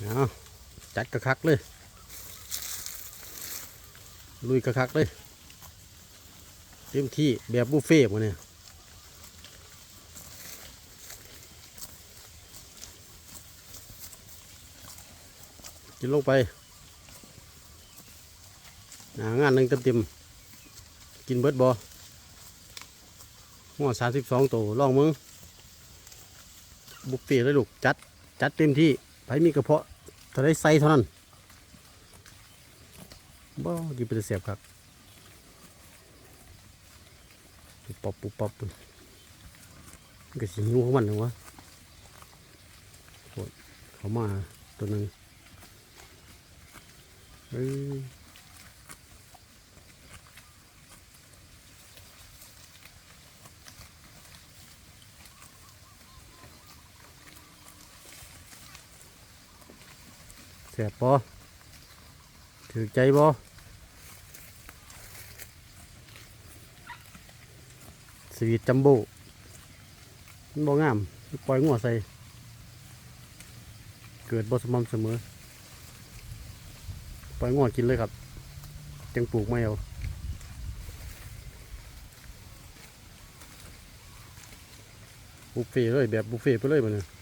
เอาจัดกระคักเลย ลุยกระคักเลย เต็มที่แบบบุฟเฟ่ต์มาเนี่ยกินลงไปหางานหนึ่งเต็มเต็มๆกินเบิดบอหัวสามสิบสองตัวลองมึงบุฟเฟ่ต์เลยลูก จัด จัดเต็มที่ ไผมีกระเพาะเท่าได้ไซเท่านั้นบ่กินไปแต่เสียบครับปุ๊บปับปุ๊บปับมันก็สิหิวของมันนะวะเขามาตัวนึงเอ้ สบปอถือใจบอสวีทจัมโบ้มันบ่งาม ปล่อยงัวใส่ เกิดบ่สม่ำเสมอ ปล่อยงัวกินเลยครับ จังปลูกไม่เอาบุฟเฟ่เลยแบบบุฟเฟ่ไปเลยมันเนี่ย